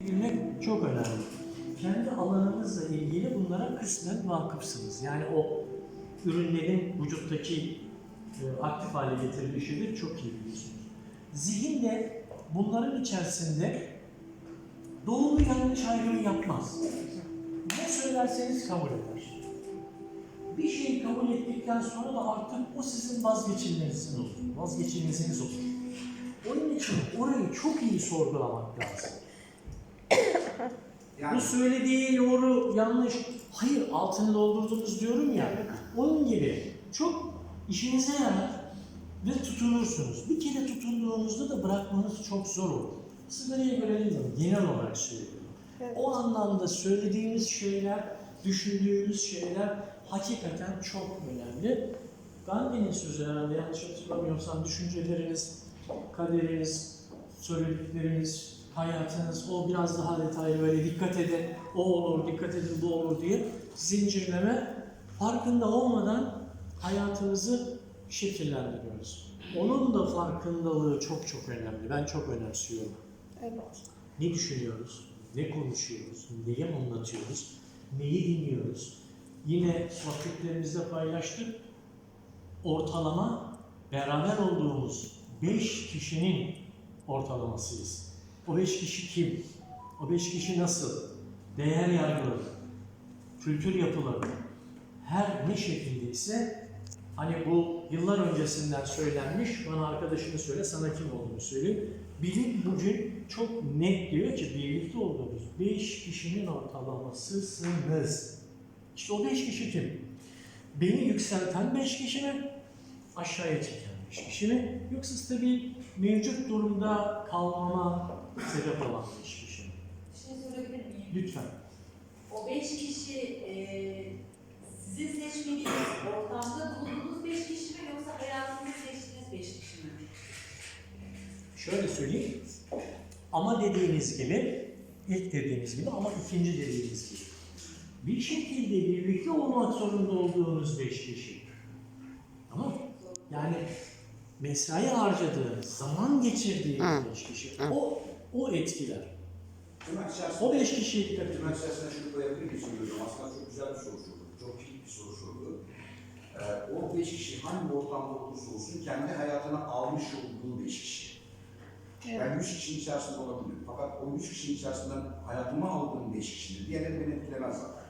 Bilmek çok önemli. Kendi alanınızla ilgili bunlara kısmen vakıfsınız. Yani o ürünlerin vücuttaki e, aktif hale getirilişini çok iyi biliyorsunuz. Zihin de bunların içerisinde doğru yanlış ayrımı yapmaz. Ne söylerseniz kabul eder. Bir şeyi kabul ettikten sonra da artık o sizin vazgeçilmeziniz olur. Vazgeçilmeziniz olur. Onun için orayı çok iyi sorgulamak lazım. Bu Yani söylediği doğru, yanlış. Hayır, altını doldurdunuz diyorum ya. Onun gibi çok işinize yarar ve tutunursunuz. Bir kere tutunduğunuzda da bırakmanız çok zor olur. Sigarayı görelim de genel olarak söylüyorum. O anlamda söylediğimiz şeyler, düşündüğümüz şeyler hakikaten çok önemli. Gandhi'nin sözü herhalde yanlış hatırlamıyorsam düşünceleriniz, kaderiniz, söyledikleriniz, hayatınız o biraz daha detaylı böyle dikkat edin, o olur, dikkat edin, bu olur diye zincirleme farkında olmadan hayatımızı şekillendiriyoruz. Onun da farkındalığı çok çok önemli. Ben çok önemsiyorum. Evet. Ne düşünüyoruz? Ne konuşuyoruz? Neyi anlatıyoruz? Neyi dinliyoruz? Yine sohbetlerimizde paylaştık. Ortalama beraber olduğumuz 5 kişinin ortalamasıyız. O 5 kişi kim? O 5 kişi nasıl? Değer yargıları, kültür yapıları, her ne şekildeyse hani bu yıllar öncesinden söylenmiş, bana arkadaşını söyle, sana kim olduğunu söyleyeyim. Bilim bugün çok net diyor ki birlikte olduğumuz 5 kişinin ortalamasısınız. İşte o 5 kişi kim? Beni yükselten 5 kişi mi? Aşağıya çeken 5 kişi mi? Yoksa stabil mevcut durumda kalmama sebep olan 5 kişi mi? Bir şey sorabilir miyim? Lütfen. O beş kişi e, sizin seçmediğiniz ortamda bulunduğunuz beş kişi mi yoksa hayatınızda seçtiğiniz beş kişi mi? Şöyle söyleyeyim. Ama dediğiniz gibi, ilk dediğimiz gibi ama ikinci dediğimiz gibi. Bir şekilde birlikte olmak zorunda olduğunuz beş kişi. Tamam? Yani mesai harcadığınız, zaman geçirdiğiniz beş kişi. O, o etkiler. tırnak içerisinde, O beş kişiye dikkat edin. tırnak içerisinde şunu koyabilir hocam? Aslında çok güzel bir soru sordu. Çok kilit bir soru sordu. Ee, o beş kişi hangi ortamda olursa olsun kendi hayatına almış olduğu beş kişi. Evet. Ben üç kişinin içerisinde olabilirim. Fakat o üç kişinin içerisinden hayatıma aldığım beş kişidir. Diğerleri beni etkilemez zaten.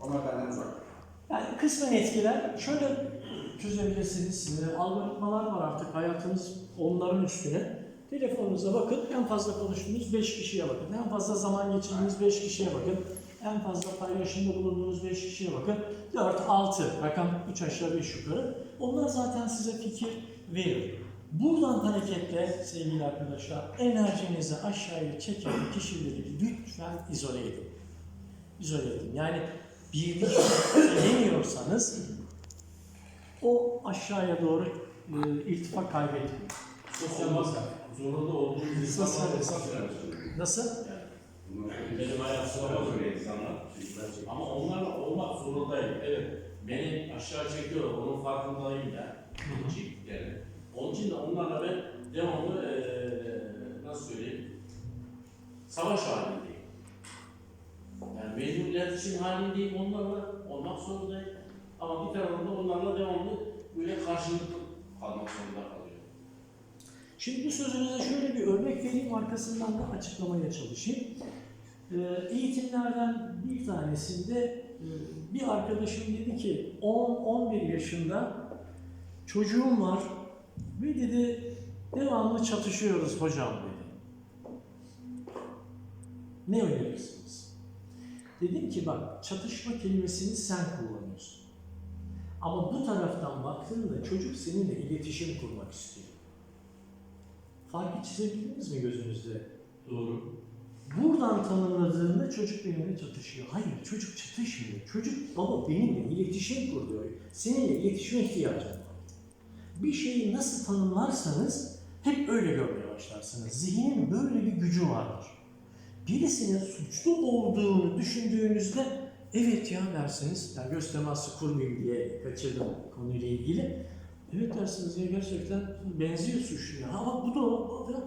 Onlar benden uzak. Yani kısmen etkiler. Şöyle çözebilirsiniz. E, algoritmalar var artık hayatınız onların üstüne. Telefonunuza bakın, en fazla konuştuğunuz 5 kişiye bakın. En fazla zaman geçirdiğiniz 5 kişiye bakın. En fazla paylaşımda bulunduğunuz 5 kişiye bakın. 4, 6, rakam 3 aşağı 5 yukarı. Onlar zaten size fikir verir. Buradan hareketle sevgili arkadaşlar enerjinizi aşağıya çeken kişileri lütfen izole edin. İzole edin. Yani birlik söylemiyorsanız o aşağıya doğru e, irtifa kaybetmiyor. Sosyal mesafe. Zorunda olduğumuz insanlar Sosyal hesap. Nasıl? Benim hayatımda böyle insanlar. Ama onlarla olmak zorundayım. Evet. Beni aşağı çekiyorlar. Onun farkındayım ben. Çektiklerini. Onun için de onlarla ben devamlı eee nasıl söyleyeyim? Savaş halindeyim. Yani mecbur iletişim halindeyim onlarla. Olmak zorundayım. Ama bir tarafında onlarla devamlı böyle karşılıklı kalmak zorunda. Şimdi bu sözünüze şöyle bir örnek vereyim, arkasından da açıklamaya çalışayım. Ee, eğitimlerden bir tanesinde e, bir arkadaşım dedi ki 10-11 yaşında çocuğum var ve dedi devamlı çatışıyoruz hocam dedi. Ne önerirsiniz? Dedim ki bak çatışma kelimesini sen kullanıyorsun. Ama bu taraftan baktığında çocuk seninle iletişim kurmak istiyor. Farkı çizebildiniz mi gözünüzde? Doğru. Buradan tanımladığında çocuk benimle çatışıyor. Hayır çocuk çatışmıyor. Çocuk baba benimle iletişim kur. Seninle iletişime ihtiyacım var. Bir şeyi nasıl tanımlarsanız hep öyle görmeye başlarsınız. Zihnin böyle bir gücü vardır. Birisinin suçlu olduğunu düşündüğünüzde evet ya dersiniz. Ya göz teması kurmayayım diye kaçırdım konuyla ilgili. Evet dersiniz ya gerçekten benziyor suçluya. Bak bu da o da.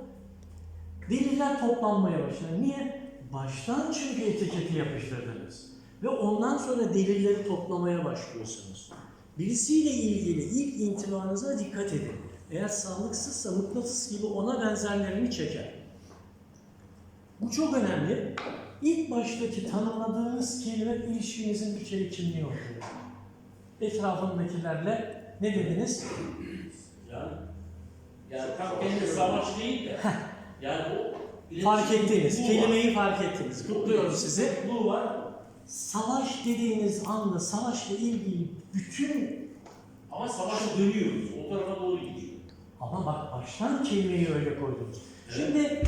Deliller toplanmaya başlar. Niye? Baştan çünkü etiketi yapıştırdınız. Ve ondan sonra delilleri toplamaya başlıyorsunuz. Birisiyle ilgili ilk intibanıza dikkat edin. Eğer sağlıksızsa mıknatıs gibi ona benzerlerini çeker. Bu çok önemli. İlk baştaki tanımladığınız kelime ilişkinizin bir kere kimliği oluyor. Etrafındakilerle ne dediniz? Yani, yani tam kendi savaş değil de yani o Fark ettiniz, Bu var. kelimeyi fark ettiniz. Kutluyorum sizi. Bu var Savaş dediğiniz anda savaşla ilgili bütün ama savaşa dönüyoruz. O tarafa doğru gidiyor. ama bak baştan kelimeyi öyle koydunuz. Evet. Şimdi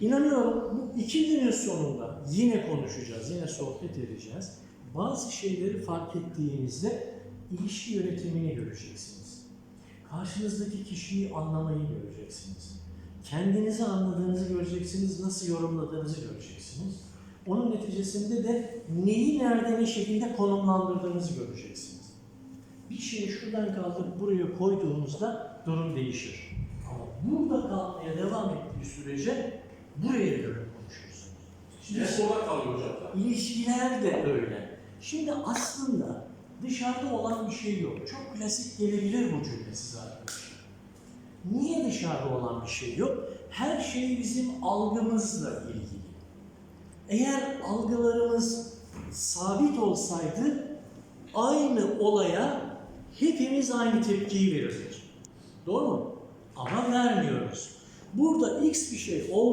inanıyorum bu iki günün sonunda yine konuşacağız, yine sohbet edeceğiz. Bazı şeyleri fark ettiğinizde ilişki yönetimini göreceksiniz. Karşınızdaki kişiyi anlamayı göreceksiniz. Kendinizi anladığınızı göreceksiniz, nasıl yorumladığınızı göreceksiniz. Onun neticesinde de neyi nerede ne şekilde konumlandırdığınızı göreceksiniz. Bir şeyi şuradan kaldırıp buraya koyduğunuzda durum değişir. Ama burada kalmaya devam ettiği sürece buraya göre konuşursunuz. Şimdi orada kalıyor hocam. İlişkiler de öyle. Şimdi aslında dışarıda olan bir şey yok. Çok klasik gelebilir bu cümle size arkadaşlar. Niye dışarıda olan bir şey yok? Her şey bizim algımızla ilgili. Eğer algılarımız sabit olsaydı aynı olaya hepimiz aynı tepkiyi verirdik. Doğru mu? Ama vermiyoruz. Burada X bir şey oldu